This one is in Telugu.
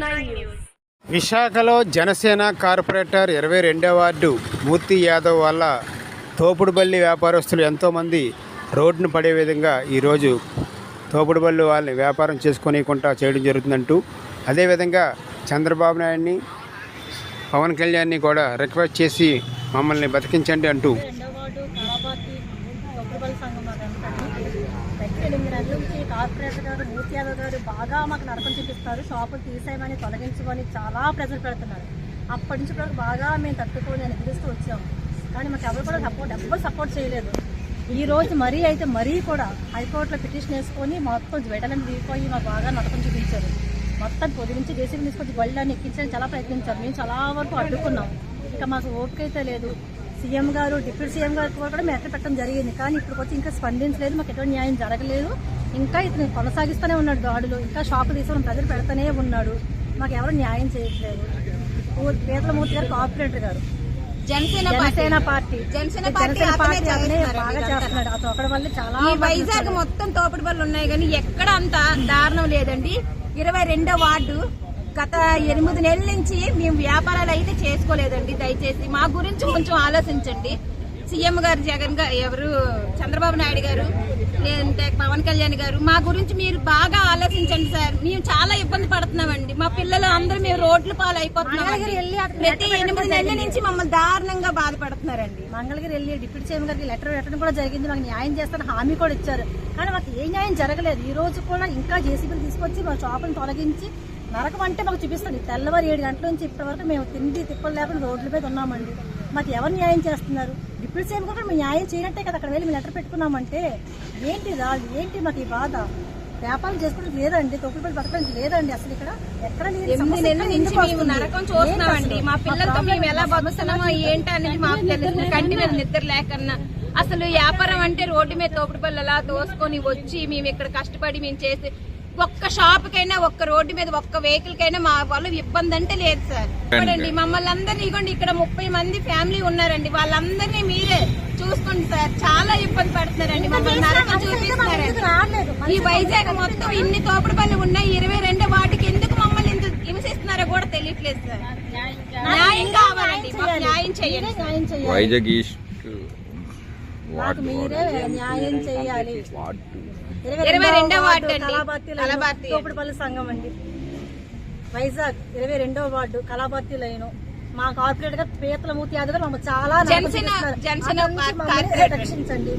న్యూస్ విశాఖలో జనసేన కార్పొరేటర్ ఇరవై రెండో వార్డు మూర్తి యాదవ్ వల్ల తోపుడుబల్లి వ్యాపారస్తులు ఎంతోమంది రోడ్డును పడే విధంగా ఈరోజు తోపుడుబల్లి వాళ్ళని వ్యాపారం చేసుకునేకుండా చేయడం జరుగుతుందంటూ అదేవిధంగా చంద్రబాబు నాయుడిని పవన్ కళ్యాణ్ని కూడా రిక్వెస్ట్ చేసి మమ్మల్ని బతికించండి అంటూ. నేను వార్డు కళాపార్టీ నుంచి కార్పొరేటర్ గారు మూర్తి యాదవ్ గారు బాగా మాకు నరకం చూపిస్తారు. షాపులు తీసేయమని తొలగించమని చాలా ప్రెజర్ పెడుతున్నారు. అప్పటి నుంచి కూడా బాగా మేము తట్టుకొని నేను వచ్చాము కానీ మాకు ఎవరు కూడా సపోర్ట్ ఎవ్వరు సపోర్ట్ చేయలేదు. ఈ రోజు మరీ అయితే మరీ కూడా హైకోర్టులో పిటిషన్ వేసుకొని మొత్తం వెడలని దిగిపోయి మాకు బాగా నరకం చూపించారు. మొత్తం పొది నుంచి జేసీబీ తీసుకొచ్చి గొళ్ళని ఎక్కించడానికి చాలా ప్రయత్నించారు. మేము చాలా వరకు అడ్డుకున్నాం. ఇక మాకు ఓపిక అయితే లేదు. సీఎం గారు డిప్యూటీ సీఎం గారు కూడా మేము ఎక్కడ పెట్టడం జరిగింది. కానీ ఇప్పుడు వచ్చి ఇంకా స్పందించలేదు మాకు ఎటువంటి న్యాయం జరగలేదు. ఇంకా ఇతను కొనసాగిస్తూనే ఉన్నాడు దాడులు ఇంకా షాపు తీసుకుని ప్రజలు పెడతానే ఉన్నాడు. మాకు ఎవరు న్యాయం చేయట్లేదు. Peethalamurthy garu corporator garu. Janasena Janasena party. Janasena party బాగా. చేస్తున్నాడు. అతను ఒకటి వల్ల చాలా వైజాగ్ మొత్తం తోపుడు బళ్ళు ఉన్నాయి కానీ ఎక్కడ అంత దారుణం లేదండి. ఇరవై రెండో వార్డు గత ఎనిమిది నెలల నుంచి మేము వ్యాపారాలు అయితే చేసుకోలేదండి. దయచేసి మా గురించి కొంచెం ఆలోచించండి. సీఎం గారు జగన్ గారు ఎవరు? చంద్రబాబు నాయుడు గారు లేదంటే పవన్ కళ్యాణ్ గారు మా గురించి మీరు బాగా ఆలోచించండి సార్. మేము చాలా ఇబ్బంది పడుతున్నామండి. మా పిల్లలు అందరూ మేము రోడ్ల పాలు అయిపోతున్నాం ప్రతి ఎనిమిది నెలల నుంచి మమ్మల్ని దారుణంగా బాధపడుతున్నారండి. మంగళగిరి వెళ్ళి డిప్యూటీ సీఎం గారికి లెటర్ పెట్టడం కూడా జరిగింది. మాకు న్యాయం చేస్తాను హామీ కూడా ఇచ్చారు. కానీ మాకు ఏ న్యాయం జరగలేదు. ఈ రోజు కూడా ఇంకా జేసీబీలు తీసుకొచ్చి మా షాపును తొలగించి నరకం అంటే మాకు చూపిస్తుంది. తెల్లవారు ఏడు గంటల నుంచి ఇప్పటి వరకు మేము తిండి తిప్పలు లేకుండా రోడ్ల మీద ఉన్నామండి. మాకు ఎవరు న్యాయం చేస్తున్నారు? డిప్యూటీ సీఎం కూడా మేము న్యాయం చేయనట్టే కదా అక్కడ వెళ్ళి మేము లెటర్ పెట్టుకున్నామంటే ఏంటి రాదు? ఏంటి మాకు ఈ బాధ? వ్యాపారం చేసుకోవడానికి లేదండి. తొక్కుడు బతకడానికి లేదండి అసలు ఇక్కడ. ఎక్కడ? నరకం చూస్తున్నామండి. మా? పిల్లలతో మేము ఎలా ప్రాబ్లం బతుకుతున్నామో ఏంటి అనేది మాకు తెలుసు కంటి మీద నిద్ర లేకన్నా. అసలు వ్యాపారం అంటే రోడ్డు మీద తోపుడు పళ్ళు అలా దోసుకొని వచ్చి మేము ఇక్కడ కష్టపడి మేము చేసి ఒక్క షాప్ కైనా ఒక్క రోడ్డు మీద ఒక్క వెహికల్ కైనా మా వల్ల ఇబ్బంది అంటే లేదు సార్. చూడండి మమ్మల్ని అందరినీ ఇగోండి ఇక్కడ ముప్పై మంది ఫ్యామిలీ ఉన్నారండి. వాళ్ళందరినీ మీరే చూసుకోండి సార్. చాలా ఇబ్బంది పడుతున్నారండి మమ్మల్ని. నరకం చూపిస్తున్నారండి. ఈ వైజాగ్ మొత్తం ఇన్ని తోపుడు పనులు ఉన్నాయి. ఇరవై రెండో వాటికి ఎందుకు మమ్మల్ని ఇంత హింసిస్తున్నారో కూడా తెలియట్లేదు సార్. న్యాయం కావాలండి. న్యాయం చేయండి మీరే న్యాయం చేయాలి. వైజాగ్ ఈస్ట్ మాకు వార్డు ఇరవై రెండో వార్డు అండి. తోపుడుపల్లి సంఘం అండి. వైజాగ్ ఇరవై రెండో వార్డు కళాభర్తి లైను. మా కార్పొరేటర్గా పీతల మూతి యాదవ్ గారు మమ్మల్ని చాలా. రక్షించండి.